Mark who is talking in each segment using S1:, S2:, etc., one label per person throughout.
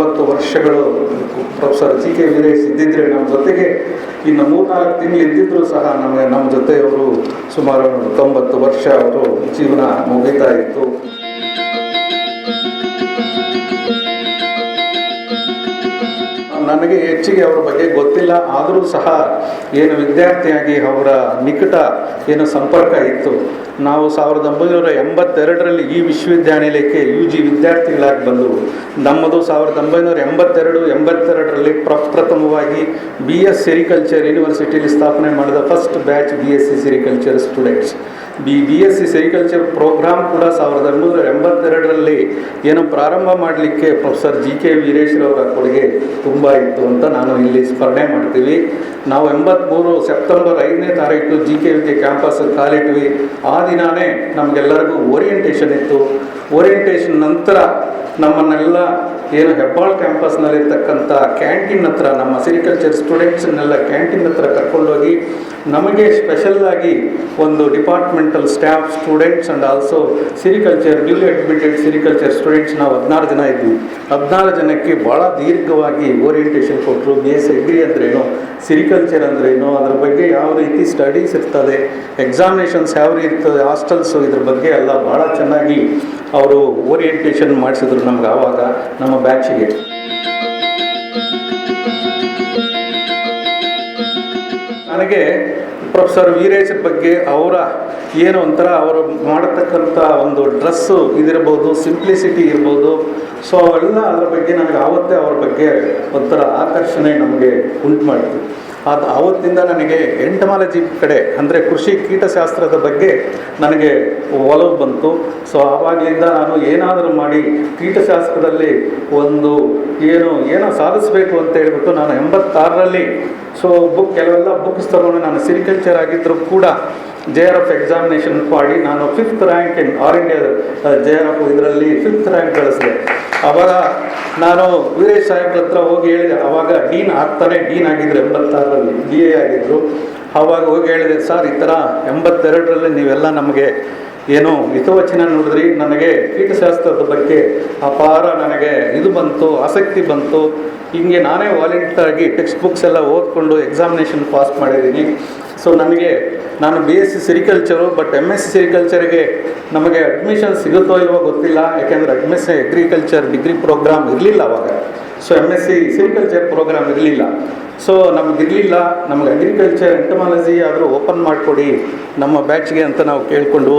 S1: ತೊಂಬತ್ತು ವರ್ಷಗಳು professor G K Veeresh ಇದ್ದಿದ್ರೆ ನಮ್ಮ ಜೊತೆಗೆ. ಇನ್ನು ಮೂರ್ನಾಲ್ಕು ತಿಂಗಳು ಇದ್ದಿದ್ರು ಸಹ ನಮಗೆ ನಮ್ಮ ಜೊತೆಯವರು ಸುಮಾರು ತೊಂಬತ್ತು ವರ್ಷ ಅವರು ಜೀವನ ಮುಗಿತಾ ಇತ್ತು. ನನಗೆ ಹೆಚ್ಚಿಗೆ ಅವರ ಬಗ್ಗೆ ಗೊತ್ತಿಲ್ಲ, ಆದರೂ ಸಹ ಏನು ವಿದ್ಯಾರ್ಥಿಯಾಗಿ ಅವರ ನಿಕಟ ಏನು ಸಂಪರ್ಕ ಇತ್ತು ನಾವು ಸಾವಿರದ ಒಂಬೈನೂರ ಎಂಬತ್ತೆರಡರಲ್ಲಿ ಈ ವಿಶ್ವವಿದ್ಯಾನಿಲಯಕ್ಕೆ ಯು ಜಿ ವಿದ್ಯಾರ್ಥಿಗಳಾಗಿ ಬಂದವು ನಮ್ಮದು ಸಾವಿರದ ಒಂಬೈನೂರ ಎಂಬತ್ತೆರಡು, ಎಂಬತ್ತೆರಡರಲ್ಲಿ ಪ್ರಪ್ರಥಮವಾಗಿ ಬಿ ಎಸ್ ಸಿರಿಕಲ್ಚರ್ ಯೂನಿವರ್ಸಿಟಿಯಲ್ಲಿ ಸ್ಥಾಪನೆ ಮಾಡಿದ first batch B S C sericulture students B B S C sericulture programme ಕೂಡ ಸಾವಿರದ ಒಂಬೈನೂರ ಎಂಬತ್ತೆರಡರಲ್ಲಿ ಏನು ಪ್ರಾರಂಭ ಮಾಡಲಿಕ್ಕೆ ಪ್ರೊಫೆಸರ್ ಜಿ ಕೆ ವೀರೇಶ್ರವರ ಕೊಡುಗೆ ತುಂಬ ಇತ್ತು ಅಂತ ನಾನು ಇಲ್ಲಿ ಸ್ಮರಣೆ ಮಾಡ್ತೀವಿ. ನಾವು ಎಂಬತ್ತ್ಮೂರು ಸೆಪ್ಟೆಂಬರ್ ಐದನೇ ತಾರೀಕು G K V K campus ಕಾಲಿಟ್ವಿ. ಆ ದಿನಾನೇ ನಮಗೆಲ್ಲರಿಗೂ ಓರಿಯೆಂಟೇಷನ್ ಇತ್ತು. ಓರಿಯೆಂಟೇಷನ್ ನಂತರ ನಮ್ಮನ್ನೆಲ್ಲ ಏನು ಹೆಬ್ಬಾಳ್ ಕ್ಯಾಂಪಸ್ನಲ್ಲಿರ್ತಕ್ಕಂಥ ಕ್ಯಾಂಟೀನ್ ಹತ್ರ, ನಮ್ಮ ಸಿರಿಕಲ್ಚರ್ ಸ್ಟೂಡೆಂಟ್ಸನ್ನೆಲ್ಲ ಕ್ಯಾಂಟೀನ್ ಹತ್ರ ಕರ್ಕೊಂಡೋಗಿ ನಮಗೆ ಸ್ಪೆಷಲ್ಲಾಗಿ ಒಂದು departmental staff students and also sericulture newly admitted sericulture students ನಾವು ಹದಿನಾರು ಜನ ಇದ್ವಿ. ಹದಿನಾರು ಜನಕ್ಕೆ ಭಾಳ ದೀರ್ಘವಾಗಿ ಓರಿಯೆಂಟೇಷನ್ ಕೊಟ್ಟರು ಬಿ ಎಸ್ ಎಗ್ರಿ ಅಂದ್ರೇನು ಸಿರಿಕಲ್ಚರ್ ಅಂದ್ರೇನು, ಅದ್ರ ಬಗ್ಗೆ ಯಾವ ರೀತಿ ಸ್ಟಡೀಸ್ ಇರ್ತದೆ ಎಕ್ಸಾಮಿನೇಷನ್ಸ್ ಯಾವ ರೀತಿ ಇರ್ತದೆ ಹಾಸ್ಟೆಲ್ಸು ಇದ್ರ ಬಗ್ಗೆ ಎಲ್ಲ ಭಾಳ ಚೆನ್ನಾಗಿ ಅವರು ಓರಿಯೆಂಟೇಷನ್ ಮಾಡಿಸಿದ್ರು ನಮ್ಗೆ ಆವಾಗ ನಮ್ಮ ಬ್ಯಾಚಿಗೆ. ನನಗೆ ಪ್ರೊಫೆಸರ್ ವೀರೇಶ್ ಬಗ್ಗೆ ಅವರ ಏನು ಒಂಥರ ಅವರು ಮಾಡತಕ್ಕಂಥ ಒಂದು ಡ್ರೆಸ್ಸು ಇದಿರ್ಬೋದು, ಸಿಂಪ್ಲಿಸಿಟಿ ಇರ್ಬೋದು, ಸೊ ಅವೆಲ್ಲ ಅದರ ಬಗ್ಗೆ ನನಗೆ ಆವತ್ತೇ ಅವ್ರ ಬಗ್ಗೆ ಒಂಥರ ಆಕರ್ಷಣೆ ನಮಗೆ ಉಂಟು ಮಾಡಿತು. ಅದು ಅವತ್ತಿಂದ ನನಗೆ ಎಂಟಮಾಲಜಿ ಕಡೆ, ಅಂದರೆ ಕೃಷಿ ಕೀಟಶಾಸ್ತ್ರದ ಬಗ್ಗೆ ನನಗೆ ಒಲವು ಬಂತು. ಸೊ ಆವಾಗಲಿಂದ ನಾನು ಏನಾದರೂ ಮಾಡಿ ಕೀಟಶಾಸ್ತ್ರದಲ್ಲಿ ಒಂದು ಏನು, ಏನೋ ಸಾಧಿಸಬೇಕು ಅಂತ ಹೇಳ್ಬಿಟ್ಟು ನಾನು ಎಂಬತ್ತಾರರಲ್ಲಿ ಸೊ ಬುಕ್ ಕೆಲವೆಲ್ಲ ಬುಕ್ಸ್ ತಗೊಂಡು ನಾನು ಸಿರಿಕಲ್ಚರ್ ಆಗಿದ್ದರೂ ಕೂಡ ಜೆ ಆರ್ ಎಫ್ ಎಕ್ಸಾಮಿನೇಷನ್ ಮಾಡಿ ನಾನು fifth rank in all India J R F ಇದರಲ್ಲಿ ಫಿಫ್ತ್ ರ್ಯಾಂಕ್ ಗಳಿಸಿದೆ. ಅವಾಗ ನಾನು ವೀರೇಶ್ ಸಾಹೇಬ್ರ ಹತ್ರ ಹೋಗಿ ಹೇಳಿದೆ, ಅವಾಗ ಡೀನ್ ಆಗ್ತಾನೆ, ಡೀನ್ ಆಗಿದ್ರು ಎಂಬತ್ತಾರರಲ್ಲಿ ಬಿ ಎ ಆಗಿದ್ದರು ಅವಾಗ ಹೋಗಿ ಹೇಳಿದೆ, ಸರ್, ಈ ಥರ ಎಂಬತ್ತೆರಡರಲ್ಲಿ ನೀವೆಲ್ಲ ನಮಗೆ ಏನು ಹಿತವಚನ ನೋಡಿದ್ರಿ ನನಗೆ ಕೀಟಶಾಸ್ತ್ರದ ಬಗ್ಗೆ ಅಪಾರ ನನಗೆ ಇದು ಬಂತು, ಆಸಕ್ತಿ ಬಂತು, ಹಿಂಗೆ ನಾನೇ ವಾಲಂಟಿಯರಾಗಿ ಟೆಕ್ಸ್ಟ್ ಬುಕ್ಸ್ ಎಲ್ಲ ಓದ್ಕೊಂಡು ಎಕ್ಸಾಮಿನೇಷನ್ ಪಾಸ್ ಮಾಡಿದ್ದೀನಿ. ಸೊ ನನಗೆ, ನಾನು B S C sericulture but M S C ಸಿರಿಕಲ್ಚರ್ಗೆ ನಮಗೆ ಅಡ್ಮಿಷನ್ ಸಿಗುತ್ತೋ ಇಲ್ವೋ ಗೊತ್ತಿಲ್ಲ. ಯಾಕೆಂದರೆ M S C degree programme ಇರಲಿಲ್ಲ ಅವಾಗ. So M S C sericulture programme ಇರಲಿಲ್ಲ. ಸೊ ನಮಗಿರಲಿಲ್ಲ ನಮ್ಗೆ ಅಗ್ರಿಕಲ್ಚರ್ ಎಂಟಮಾಲಜಿ ಆದರೂ ಓಪನ್ ಮಾಡಿಕೊಡಿ. ನಮ್ಮ ಬ್ಯಾಚ್ಗೆ ಅಂತ ನಾವು ಕೇಳಿಕೊಂಡು.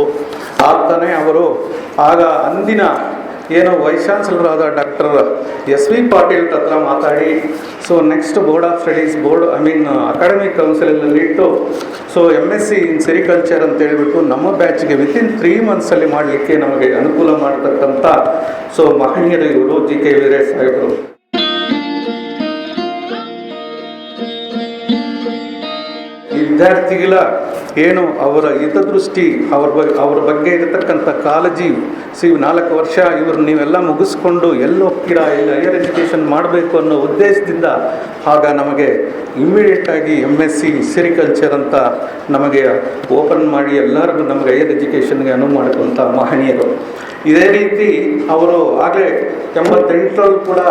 S1: ಆಗ್ತಾನೆ ಅವರು. ಆಗ ಅಂದಿನ ಏನೋ ವೈಸ್ ಚಾನ್ಸಲರಾದ ಡಾಕ್ಟರ್ ಎಸ್ ವಿ ಪಾಟೀಲ್ ಹತ್ರ ಮಾತಾಡಿ. So next board of studies board I mean academic ಕೌನ್ಸಿಲಲ್ಲಿ ಇಟ್ಟು. So M S C in sericulture ಅಂತ ಹೇಳಿಬಿಟ್ಟು ನಮ್ಮ ಬ್ಯಾಚ್ಗೆ ವಿತಿನ್ ತ್ರೀ ಮಂತ್ಸಲ್ಲಿ ಮಾಡಲಿಕ್ಕೆ ನಮಗೆ ಅನುಕೂಲ ಮಾಡತಕ್ಕಂಥ. ಸೊ ಮಹನೀಯರು ಇವರು ಜಿ ಕೆ ವೀರೇಶ್ ಸಾಹೇಬರು. ವಿದ್ಯಾರ್ಥಿಗಳ ಏನು ಅವರ ಹಿತದೃಷ್ಟಿ, ಅವ್ರ ಬಗ್ಗೆ ಅವ್ರ ಬಗ್ಗೆ ಇರತಕ್ಕಂಥ ಕಾಳಜಿ, ಸಿ, ನಾಲ್ಕು ವರ್ಷ ಇವರು ನೀವೆಲ್ಲ ಮುಗಿಸ್ಕೊಂಡು ಎಲ್ಲಿ ಹೋಗ್ತೀರಾ ಇಲ್ಲಿ ಹೈಯರ್ ಎಜುಕೇಷನ್ ಮಾಡಬೇಕು ಅನ್ನೋ ಉದ್ದೇಶದಿಂದ ಆಗ ನಮಗೆ ಇಮ್ಮಿಡಿಯೇಟಾಗಿ ಎಂ ಎಸ್ ಸಿ ಸಿರಿಕಲ್ಚರ್ ಅಂತ ನಮಗೆ ಓಪನ್ ಮಾಡಿ ಎಲ್ಲರಿಗೂ ನಮಗೆ ಹೈಯರ್ ಎಜುಕೇಷನ್ಗೆ ಅನುವು ಮಾಡಿಕೊಂಥ ಮಹನೀಯರು. ಇದೇ ರೀತಿ ಅವರು ಆಗಲೇ ಎಂಬತ್ತೆಂಟರಲ್ಲಿ ಕೂಡ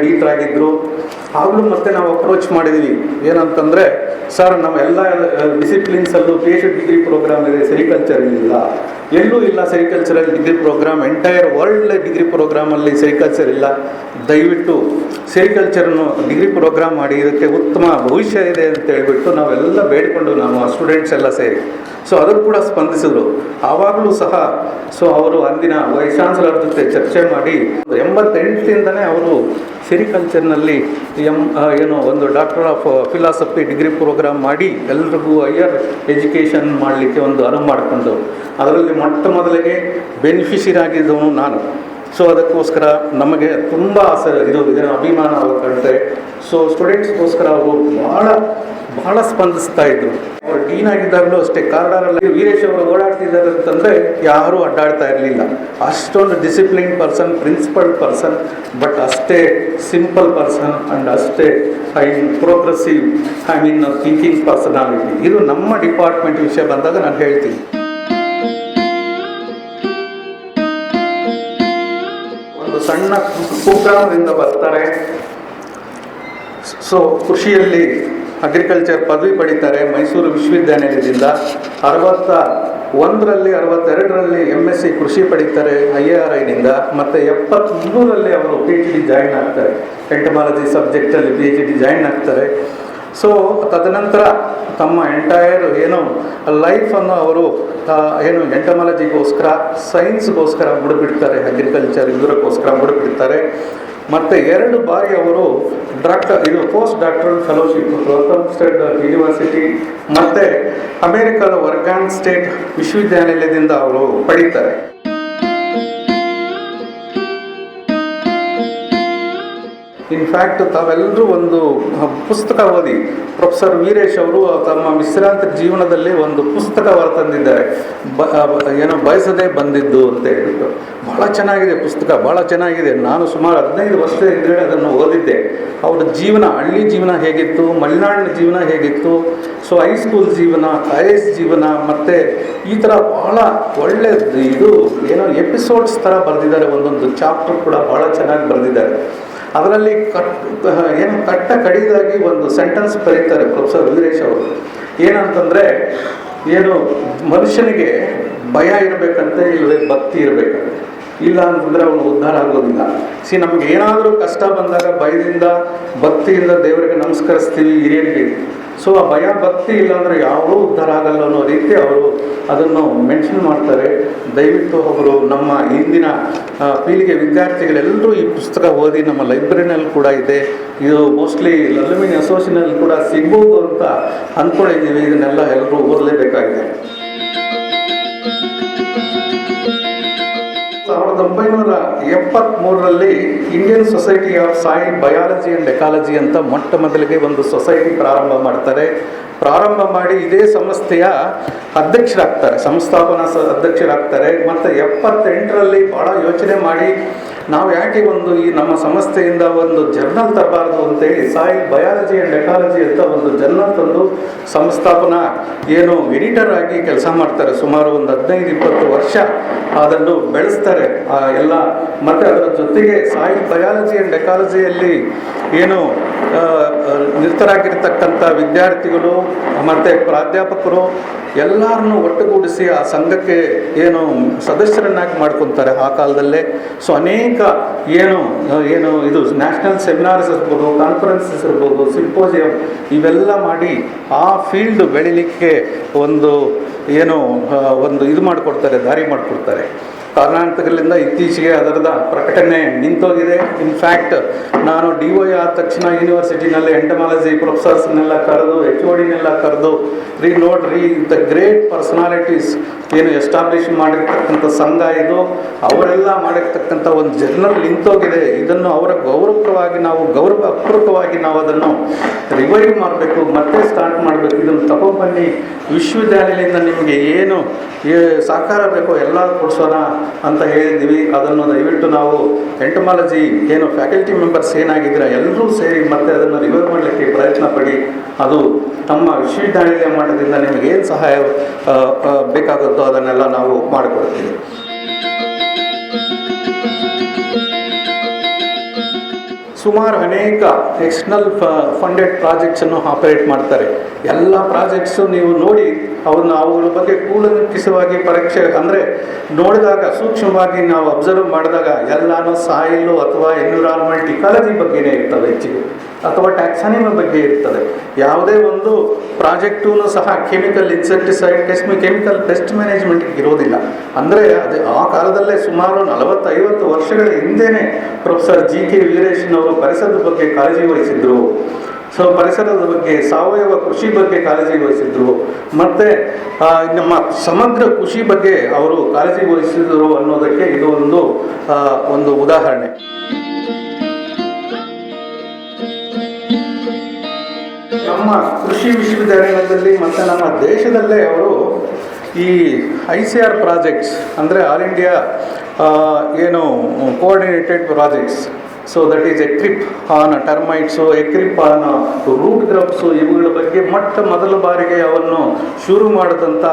S1: ಡೀಟ್ರಾಗಿದ್ದರು ಆಗಲೂ ಮತ್ತೆ ನಾವು ಅಪ್ರೋಚ್ ಮಾಡಿದ್ದೀವಿ ಏನಂತಂದರೆ, ಸರ್, ನಮ್ಮ ಎಲ್ಲ ಡಿಸಿಪ್ಲಿನ್ಸಲ್ಲೂ ಪಿ ಎಚ್ ಡಿಗ್ರಿ ಪ್ರೋಗ್ರಾಮ್ ಇದೆ ಸೆರಿಕಲ್ಚರ್ ಇಲ್ಲ ಎಲ್ಲೂ ಇಲ್ಲ sericultural degree programme entire world degree ಪ್ರೋಗ್ರಾಮಲ್ಲಿ sericulture ಇಲ್ಲ. ದಯವಿಟ್ಟು ಸೆರಿಕಲ್ಚರ್ನು ಡಿಗ್ರಿ ಪ್ರೋಗ್ರಾಮ್ ಮಾಡಿ, ಇದಕ್ಕೆ ಉತ್ತಮ ಭವಿಷ್ಯ ಇದೆ ಅಂತ ಹೇಳಿಬಿಟ್ಟು ನಾವೆಲ್ಲ ಬೇಡಿಕೊಂಡು ನಾವು ಸ್ಟೂಡೆಂಟ್ಸ್ ಎಲ್ಲ ಸೇರಿ. ಸೊ ಅದನ್ನು ಕೂಡ ಸ್ಪಂದಿಸಿದ್ರು. ಆವಾಗಲೂ ಸಹ ಸೊ ಅವರು ಅಂದಿನ ವೈಸ್ ಚಾನ್ಸಲರ್ ಜೊತೆ ಚರ್ಚೆ ಮಾಡಿ, ಎಂಬತ್ತೆಂಟರಿಂದನೇ ಅವರು ಸೆರಿಕಲ್ಚರ್ನಲ್ಲಿ ಎಂ ಏನು ಒಂದು doctor of philosophy degree programme ಮಾಡಿ, ಎಲ್ರಿಗೂ ಹೈಯರ್ ಎಜುಕೇಷನ್ ಮಾಡಲಿಕ್ಕೆ ಒಂದು ಆರಂಭ ಮಾಡಿಕೊಂಡು ಅದರಲ್ಲಿ ಮೊಟ್ಟ ಮೊದಲಿಗೆ ಬೆನಿಫಿಷರಿ ಆಗಿದ್ದವನು ನಾನು. ಸೊ ಅದಕ್ಕೋಸ್ಕರ ನಮಗೆ ತುಂಬ ಆಸೆ ಇದು, ಇದರ ಅಭಿಮಾನ ಅವ್ರು ಕಂಡ್ರೆ. ಸೊ ಸ್ಟೂಡೆಂಟ್ಸ್ಗೋಸ್ಕರ ಅವರು ಭಾಳ ಬಹಳ ಸ್ಪಂದಿಸ್ತಾ ಇದ್ರು. ಅವರು ಡೀನ್ ಆಗಿದ್ದಾಗಲೂ ಅಷ್ಟೇ, ಕಾರ್ಡಾರಲ್ಲಿ ವೀರೇಶ್ ಅವರು ಓಡಾಡ್ತಿದ್ದಾರೆ ಅಂತಂದರೆ ಯಾರೂ ಅಡ್ಡಾಡ್ತಾ ಇರಲಿಲ್ಲ. ಅಷ್ಟೊಂದು discipline person principal person but ಅಷ್ಟೇ ಸಿಂಪಲ್ ಪರ್ಸನ್ ಆ್ಯಂಡ್ ಅಷ್ಟೇ I mean progressive I mean thinking personality ಇದು ನಮ್ಮ ಡಿಪಾರ್ಟ್ಮೆಂಟ್ ವಿಷಯ ಬಂದಾಗ ನಾನು ಹೇಳ್ತೀನಿ. ಸಣ್ಣ ಕುಗ್ರಾಮದಿಂದ ಬರ್ತಾರೆ. ಸೊ, ಕೃಷಿಯಲ್ಲಿ ಅಗ್ರಿಕಲ್ಚರ್ ಪದವಿ ಪಡಿತಾರೆ ಮೈಸೂರು ವಿಶ್ವವಿದ್ಯಾನಿಲಯದಿಂದ. ಅರವತ್ತ ಒಂದರಲ್ಲಿ ಅರವತ್ತೆರಡರಲ್ಲಿ ಎಂ ಎಸ್ ಸಿ ಕೃಷಿ ಪಡಿತಾರೆ ಐ ಆರ್ ಐನಿಂದ ಮತ್ತು ಎಪ್ಪತ್ತ್ಮೂರರಲ್ಲಿ ಅವರು ಪಿ ಎಚ್ ಡಿ ಜಾಯಿನ್ ಆಗ್ತಾರೆ. ಎಂಟಮಾಲಜಿ ಸಬ್ಜೆಕ್ಟಲ್ಲಿ ಪಿ ಎಚ್ ಡಿ ಜಾಯಿನ್ ಆಗ್ತಾರೆ. ಸೊ ತದನಂತರ ತಮ್ಮ ಎಂಟೈರ್ ಏನು ಲೈಫನ್ನು ಅವರು ಏನು ಎಂಟಮಾಲಜಿಗೋಸ್ಕರ ಸೈನ್ಸ್ಗೋಸ್ಕರ ಮುಡಿಬಿಡ್ತಾರೆ ಅಗ್ರಿಕಲ್ಚರ್ ಇದರಕ್ಕೋಸ್ಕರ ಮುಡಿಬಿಡ್ತಾರೆ ಮತ್ತು ಎರಡು ಬಾರಿ ಅವರು ಡಾಕ್ಟರ್ ಇದು post doctoral fellowship Gautam state university ಮತ್ತು ಅಮೇರಿಕಾದ ವರ್ಗಾನ್ ಸ್ಟೇಟ್ ವಿಶ್ವವಿದ್ಯಾನಿಲಯದಿಂದ ಅವರು ಪಡೀತಾರೆ. ಇನ್ಫ್ಯಾಕ್ಟ್ ತಾವೆಲ್ಲರೂ ಒಂದು ಪುಸ್ತಕ ಓದಿ, ಪ್ರೊಫೆಸರ್ ವೀರೇಶ್ ಅವರು ತಮ್ಮ ವಿಶ್ರಾಂತಿ ಜೀವನದಲ್ಲಿ ಒಂದು ಪುಸ್ತಕ ಹೊರತಂದಿದ್ದಾರೆ ಬ ಏನೋ ಬಯಸದೆ ಬಂದಿದ್ದು ಅಂತ ಹೇಳ್ಬಿಟ್ಟು. ಭಾಳ ಚೆನ್ನಾಗಿದೆ ಪುಸ್ತಕ ಭಾಳ ಚೆನ್ನಾಗಿದೆ. ನಾನು ಸುಮಾರು ಹದಿನೈದು ವರ್ಷ ಅದನ್ನು ಓದಿದ್ದೆ. ಅವರ ಜೀವನ, ಹಳ್ಳಿ ಜೀವನ ಹೇಗಿತ್ತು, ಮಲೆನಾಡಿನ ಜೀವನ ಹೇಗಿತ್ತು, ಸೊ ಹೈಸ್ಕೂಲ್ ಜೀವನ ಕಾಲೇಜ್ ಜೀವನ, ಮತ್ತು ಈ ಥರ ಭಾಳ ಒಳ್ಳೆ ಇದು, ಏನೋ ಎಪಿಸೋಡ್ಸ್ ಥರ ಬರೆದಿದ್ದಾರೆ, ಒಂದೊಂದು ಚಾಪ್ಟರ್ ಕೂಡ ಭಾಳ ಚೆನ್ನಾಗಿ ಬರೆದಿದ್ದಾರೆ. ಅದರಲ್ಲಿ ಕಟ್, ಏನು ಕಟ್ಟ ಕಡಿದಾಗಿ ಒಂದು ಸೆಂಟೆನ್ಸ್ ಬರೀತಾರೆ ಪ್ರೊಫೆಸರ್ ವೀರೇಶ್ ಅವರು. ಏನಂತಂದರೆ, ಏನು ಮನುಷ್ಯನಿಗೆ ಭಯ ಇರಬೇಕಂತೆ ಇಲ್ಲದೆ ಭಕ್ತಿ ಇರಬೇಕಂತೆ. ಇಲ್ಲ ಅಂತಂದರೆ ಅವನು ಉದ್ಧಾರ ಆಗೋದಿಲ್ಲ. ಸಿ ನಮ್ಗೆ ಏನಾದರೂ ಕಷ್ಟ ಬಂದಾಗ ಭಯದಿಂದ, ಭಕ್ತಿಯಿಂದ ದೇವರಿಗೆ ನಮಸ್ಕರಿಸ್ತೀವಿ ಹಿರಿಯರಿಗೆ ಸೊ ಆ ಭಯ ಭಕ್ತಿ ಇಲ್ಲಾಂದ್ರೆ ಯಾವುದೂ ಉದ್ಧಾರ ಆಗಲ್ಲ ಅನ್ನೋ ರೀತಿ ಅವರು ಅದನ್ನು ಮೆನ್ಷನ್ ಮಾಡ್ತಾರೆ. ದಯವಿಟ್ಟು ಅವರು ನಮ್ಮ ಇಂದಿನ ಆ, ಪೀಳಿಗೆ ವಿದ್ಯಾರ್ಥಿಗಳೆಲ್ಲರೂ ಈ ಪುಸ್ತಕ ಓದಿ ನಮ್ಮ ಲೈಬ್ರರಿನಲ್ಲಿ ಕೂಡ ಇದೆ. ಇದು ಮೋಸ್ಟ್ಲಿ ಲಲ್ಮಿನಿ ಅಸೋಸಿಯೇಷನಲ್ಲಿ ಕೂಡ ಸಿಗ್ಬೋದು ಅಂತ ಅಂದ್ಕೊಂಡಿದ್ದೀವಿ. ಇದನ್ನೆಲ್ಲ ಎಲ್ಲರೂ ಓದಲೇಬೇಕಾಗಿದೆ. ಸಾವಿರದ ಒಂಬೈನೂರ ಎಪ್ಪತ್ತ್ಮೂರರಲ್ಲಿ ಇಂಡಿಯನ್ ಸೊಸೈಟಿ ಆಫ್ ಸೈ ಬಯಾಲಜಿ ಆ್ಯಂಡ್ ಎಕಾಲಜಿ ಅಂತ ಮೊಟ್ಟ ಮೊದಲಿಗೆ ಒಂದು ಸೊಸೈಟಿ ಪ್ರಾರಂಭ ಮಾಡ್ತಾರೆ. ಪ್ರಾರಂಭ ಮಾಡಿ ಇದೇ ಸಂಸ್ಥೆಯ ಅಧ್ಯಕ್ಷರಾಗ್ತಾರೆ, ಸಂಸ್ಥಾಪನಾ ಅಧ್ಯಕ್ಷರಾಗ್ತಾರೆ. ಮತ್ತು ಎಪ್ಪತ್ತೆಂಟರಲ್ಲಿ ಭಾಳ ಯೋಚನೆ ಮಾಡಿ ನಾವು ಯಾಕೆ ಒಂದು ಈ ನಮ್ಮ ಸಂಸ್ಥೆಯಿಂದ ಒಂದು ಜರ್ನಲ್ ತರಬಾರ್ದು ಅಂತೇಳಿ ಸಾಯಿ ಬಯಾಲಜಿ ಆ್ಯಂಡ್ ಎಕಾಲಜಿ ಅಂತ ಒಂದು ಜರ್ನಲ್ ತಂದು ಸಂಸ್ಥಾಪನಾ ಏನು ಎಡಿಟರ್ ಆಗಿ ಕೆಲಸ ಮಾಡ್ತಾರೆ. ಸುಮಾರು ಒಂದು ಹದಿನೈದು, ಇಪ್ಪತ್ತು ವರ್ಷ ಅದನ್ನು ಬೆಳೆಸ್ತಾರೆ. ಆ ಎಲ್ಲ ಮತ್ತು ಅದರ ಜೊತೆಗೆ ಸಾಯಿ ಬಯಾಲಜಿ ಆ್ಯಂಡ್ ಎಕಾಲಜಿಯಲ್ಲಿ ಏನು ನಿರತರಾಗಿರ್ತಕ್ಕಂಥ ವಿದ್ಯಾರ್ಥಿಗಳು ಮತ್ತು ಪ್ರಾಧ್ಯಾಪಕರು ಎಲ್ಲರನ್ನು ಒಟ್ಟುಗೂಡಿಸಿ ಆ ಸಂಘಕ್ಕೆ ಏನು ಸದಸ್ಯರನ್ನಾಗಿ ಮಾಡ್ಕೊತಾರೆ ಆ ಕಾಲದಲ್ಲೇ. ಸೊ ಅನೇಕ ಏನು ಏನು ಇದು ನ್ಯಾಷನಲ್ ಸೆಮಿನಾರ್ಸ್ ಇರ್ಬೋದು ಕಾನ್ಫರೆನ್ಸಸ್ ಇರ್ಬೋದು ಸಿಂಪೋಸಿಯಂ ಇವೆಲ್ಲ ಮಾಡಿ ಆ ಫೀಲ್ಡ್ ಬೆಳಿಲಿಕ್ಕೆ ಒಂದು ಏನು ಒಂದು ಇದು ಮಾಡಿಕೊಡ್ತಾರೆ, ದಾರಿ ಮಾಡಿಕೊಡ್ತಾರೆ. ಕರ್ನಾಟಕದಿಂದ ಇತ್ತೀಚೆಗೆ ಅದರದ ಪ್ರಕಟಣೆ ನಿಂತೋಗಿದೆ. ಇನ್ಫ್ಯಾಕ್ಟ್ ನಾನು ಡಿ ಒ ಆದ ತಕ್ಷಣ ಯೂನಿವರ್ಸಿಟಿನಲ್ಲಿ ಎಂಟಮಾಲಜಿ ಪ್ರೊಫೆಸರ್ಸ್ನೆಲ್ಲ ಕರೆದು ಎಚ್ ಒ ಡಿನೆಲ್ಲ ಕರೆದು ರೀ ನೋಡ್ರಿ ದ ಗ್ರೇಟ್ ಪರ್ಸನಾಲಿಟೀಸ್ ಏನು ಎಸ್ಟಾಬ್ಲಿಷ್ ಮಾಡಿರ್ತಕ್ಕಂಥ ಸಂಘ ಇದು ಅವರೆಲ್ಲ ಮಾಡಿರ್ತಕ್ಕಂಥ ಒಂದು ಜರ್ನಲ್ ನಿಂತೋಗಿದೆ. ಇದನ್ನು ಅವರ ಗೌರವವಾಗಿ ನಾವು ಗೌರವ ಅಪೂರ್ವಕವಾಗಿ ನಾವು ಅದನ್ನು ರಿವೈವ್ ಮಾಡಬೇಕು ಮತ್ತೆ ಸ್ಟಾರ್ಟ್ ಮಾಡಬೇಕು. ಇದನ್ನು ತಗೊಂಡ್ಬನ್ನಿ. ವಿಶ್ವವಿದ್ಯಾಲಯದಿಂದ ನಿಮಗೆ ಏನು ಸಹಕಾರ ಬೇಕೋ ಎಲ್ಲ ಕೊಡಿಸೋಣ ಅಂತ ಹೇಳಿದ್ದೀವಿ. ಅದನ್ನು ದಯವಿಟ್ಟು ನಾವು ಎಂಟಮಾಲಜಿ ಏನು ಫ್ಯಾಕಲ್ಟಿ ಮೆಂಬರ್ಸ್ ಏನಾಗಿದ್ದೀರ ಎಲ್ಲರೂ ಸೇರಿ ಮತ್ತೆ ಅದನ್ನು ರಿವೈವ್ ಮಾಡಲಿಕ್ಕೆ ಪ್ರಯತ್ನ ಪಡಿ. ಅದು ತಮ್ಮ ವಿಶ್ವವಿದ್ಯಾನಿಲಯ ಮಟ್ಟದಿಂದ ನಿಮಗೇನು ಸಹಾಯ ಆ, ಆ, ಬೇಕಾಗುತ್ತೋ ಅದನ್ನೆಲ್ಲ ನಾವು ಮಾಡಿಕೊಡ್ತೀವಿ. ಸುಮಾರು ಅನೇಕ ಎಕ್ಸ್ಟರ್ನಲ್ ಫಂಡೆಡ್ ಪ್ರಾಜೆಕ್ಟ್ಸನ್ನು ಆಪರೇಟ್ ಮಾಡ್ತಾರೆ. ಎಲ್ಲ ಪ್ರಾಜೆಕ್ಟ್ಸು ನೀವು ನೋಡಿ ಅವ್ರನ್ನ ಅವುಗಳ ಬಗ್ಗೆ ಕೂಲಂಕಿಸವಾಗಿ ಪರೀಕ್ಷೆ, ಅಂದರೆ ನೋಡಿದಾಗ ಸೂಕ್ಷ್ಮವಾಗಿ ನಾವು ಅಬ್ಸರ್ವ್ ಮಾಡಿದಾಗ ಎಲ್ಲಾನು ಸಾಯಿಲು ಅಥವಾ ಎನ್ವಿರಾನ್ಮೆಂಟ್ ಇಕಾಲಜಿ ಬಗ್ಗೆನೇ ಇರ್ತದೆ ಹೆಚ್ಚಿಗೆ. ಅಥವಾ ಟ್ಯಾಕ್ಸಾನಿಮಿ ಬಗ್ಗೆ ಇರ್ತದೆ. ಯಾವುದೇ ಒಂದು ಪ್ರಾಜೆಕ್ಟೂ ಸಹ ಕೆಮಿಕಲ್ ಇನ್ಸೆಕ್ಟಿಸೈಡ್ ಕೆಸ್ಮಿ ಕೆಮಿಕಲ್ ಪೆಸ್ಟ್ ಮ್ಯಾನೇಜ್ಮೆಂಟ್ ಇರೋದಿಲ್ಲ. ಅಂದರೆ ಅದು ಆ ಕಾಲದಲ್ಲೇ ಸುಮಾರು ನಲವತ್ತೈವತ್ತು ವರ್ಷಗಳ ಹಿಂದೆಯೇ ಪ್ರೊಫೆಸರ್ ಜಿ ಕೆ ವೀರೇಶ್ನವರು ಪರಿಸರದ ಬಗ್ಗೆ ಕಾಳಜಿ ವಹಿಸಿದ್ರು. ಸೊ ಪರಿಸರದ ಬಗ್ಗೆ, ಸಾವಯವ ಕೃಷಿ ಬಗ್ಗೆ ಕಾಳಜಿ ವಹಿಸಿದ್ರು. ಮತ್ತು ನಮ್ಮ ಸಮಗ್ರ ಕೃಷಿ ಬಗ್ಗೆ ಅವರು ಕಾಳಜಿ ವಹಿಸಿದ್ರು ಅನ್ನೋದಕ್ಕೆ ಇದು ಒಂದು ಒಂದು ಉದಾಹರಣೆ. ನಮ್ಮ ಕೃಷಿ ವಿಶ್ವವಿದ್ಯಾಲಯದಲ್ಲಿ ಮತ್ತು ನಮ್ಮ ದೇಶದಲ್ಲೇ ಅವರು ಈ ಐ ಸಿ ಆರ್ ಪ್ರಾಜೆಕ್ಟ್ಸ್, ಅಂದರೆ ಆಲ್ ಇಂಡಿಯಾ ಏನು, coordinated projects so that is AICRP on termites AICRP on root grubs ಇವುಗಳ ಬಗ್ಗೆ ಮೊಟ್ಟ ಮೊದಲ ಬಾರಿಗೆ ಅವನ್ನು ಶುರು ಮಾಡಿದಂಥ